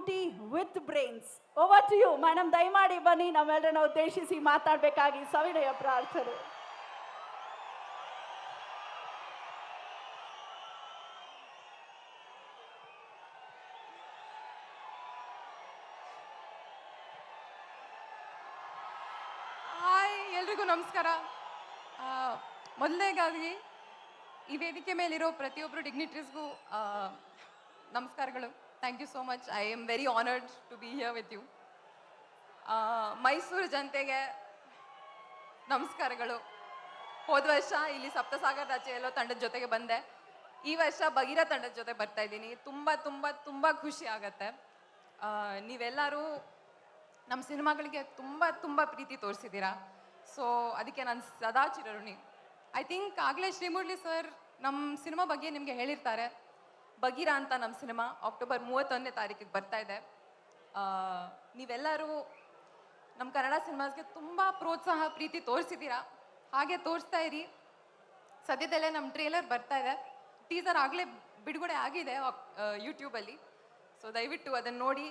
Beauty with brains over to you madam ದಯಮಾಡಿ ಬನ್ನಿ ನಮ್ಮೆಲ್ಲರನ್ನ ಉದ್ದೇಶಿಸಿ ಮಾತಾಡಬೇಕಾಗಿ ಸವಿನಯ ಪ್ರಾರ್ಥನೆ. ಎಲ್ರಿಗೂ ನಮಸ್ಕಾರ. ಮೊದಲನೇಗಾಗಿ ಈ ವೇದಿಕೆ ಮೇಲಿರೋ ಪ್ರತಿಯೊಬ್ಬರು ಡಿಗ್ನಿಟ್ರೀಸ್ಗೂ ನಮಸ್ಕಾರಗಳು. Thank you so much I am very honoured to be here with you Mysuru ಜನತೆಗೆ ನಮಸ್ಕಾರಗಳು. ಹೋದ ವರ್ಷ ಇಲ್ಲಿ ಸಪ್ತಸಾಗರ ಆಚೆ ಎಲ್ಲೋ ತಂಡದ ಜೊತೆಗೆ ಬಂದೆ. ಈ ವರ್ಷ ಬಗಿರ ತಂಡದ ಜೊತೆ ಬರ್ತಾ ಇದ್ದೀನಿ. ತುಂಬ ತುಂಬ ತುಂಬ ಖುಷಿ ಆಗತ್ತೆ. ನೀವೆಲ್ಲರೂ ನಮ್ಮ ಸಿನಿಮಾಗಳಿಗೆ ತುಂಬ ತುಂಬ ಪ್ರೀತಿ ತೋರಿಸಿದ್ದೀರಾ. ಸೊ ಅದಕ್ಕೆ ನಾನು ಸದಾ ಚಿರಋಣಿ. ಐ ಥಿಂಕ್ ಆಗಲೇ ಶ್ರೀಮುರಳಿ ಸರ್ ನಮ್ಮ ಸಿನಿಮಾ ಬಗ್ಗೆ ನಿಮಗೆ ಹೇಳಿರ್ತಾರೆ. ಬಗೀರಾ ಅಂತ ನಮ್ಮ ಸಿನಿಮಾ ಅಕ್ಟೋಬರ್ ಮೂವತ್ತೊಂದನೇ ತಾರೀಕಿಗೆ ಬರ್ತಾ ಇದೆ. ನೀವೆಲ್ಲರೂ ನಮ್ಮ ಕನ್ನಡ ಸಿನಿಮಾಸ್ಗೆ ತುಂಬ ಪ್ರೋತ್ಸಾಹ, ಪ್ರೀತಿ ತೋರಿಸಿದ್ದೀರಾ? ಹಾಗೆ ತೋರಿಸ್ತಾ ಇರಿ. ಸದ್ಯದಲ್ಲೇ ನಮ್ಮ ಟ್ರೇಲರ್ ಬರ್ತಾ ಇದೆ. ಟೀಸರ್ ಆಗಲೇ ಬಿಡುಗಡೆ ಆಗಿದೆ ಯೂಟ್ಯೂಬಲ್ಲಿ. ಸೊ ದಯವಿಟ್ಟು ಅದನ್ನು ನೋಡಿ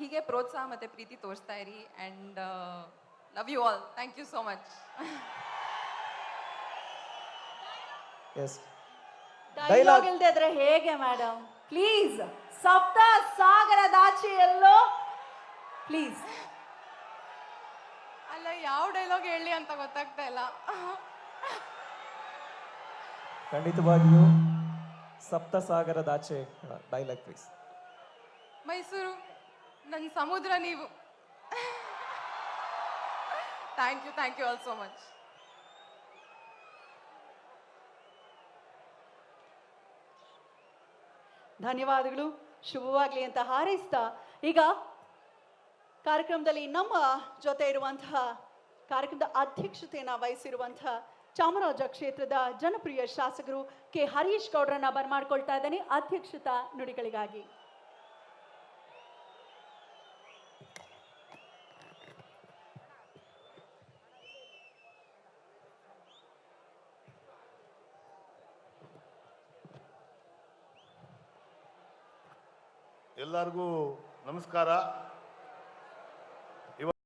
ಹೀಗೆ ಪ್ರೋತ್ಸಾಹ ಮತ್ತು ಪ್ರೀತಿ ತೋರಿಸ್ತಾ ಇರಿ. And love you all. Thank you so much. Yes dialogue ಇಲ್ದೇ ಇದ್ರೆ ಹೇಗೆ ಮೇಡಮ್ ಪ್ಲೀಸ್ ಸಪ್ತ ಸಾಗರದಾಚೆ ಎಲ್ಲೋ? ಪ್ಲೀಸ್ ಅಲ್ಲ ಯಾವ ಡೈಲಾಗ್ ಹೇಳಿ ಅಂತ ಗೊತ್ತಾಗ್ತಾ ಇಲ್ಲ. ಖಂಡಿತವಾಗಿಯೂ ಸಪ್ತಸಾಗರದಾಚೆ ಡೈಲಾಗ್ ಪ್ಲೀಸ್ ಮೈಸೂರು ನನ್ನ ಸಮುದ್ರ ನೀವು. Thank you thank you all so much ಧನ್ಯವಾದಗಳು. ಶುಭವಾಗಲಿ ಅಂತ ಹಾರೈಸ್ತಾ, ಈಗ ಕಾರ್ಯಕ್ರಮದಲ್ಲಿ ನಮ್ಮ ಜೊತೆ ಇರುವಂತಹ ಕಾರ್ಯಕ್ರಮದ ಅಧ್ಯಕ್ಷತೆಯನ್ನು ವಹಿಸಿರುವಂತಹ ಚಾಮರಾಜ ಕ್ಷೇತ್ರದ ಜನಪ್ರಿಯ ಶಾಸಕರು ಕೆ ಹರೀಶ್ ಗೌಡ್ರನ್ನ ಬರಮಾಡ್ಕೊಳ್ತಾ ಇದ್ದೇನೆ ಅಧ್ಯಕ್ಷತಾ ನುಡಿಗಳಿಗಾಗಿ. ಎಲ್ಲರಿಗೂ ನಮಸ್ಕಾರ.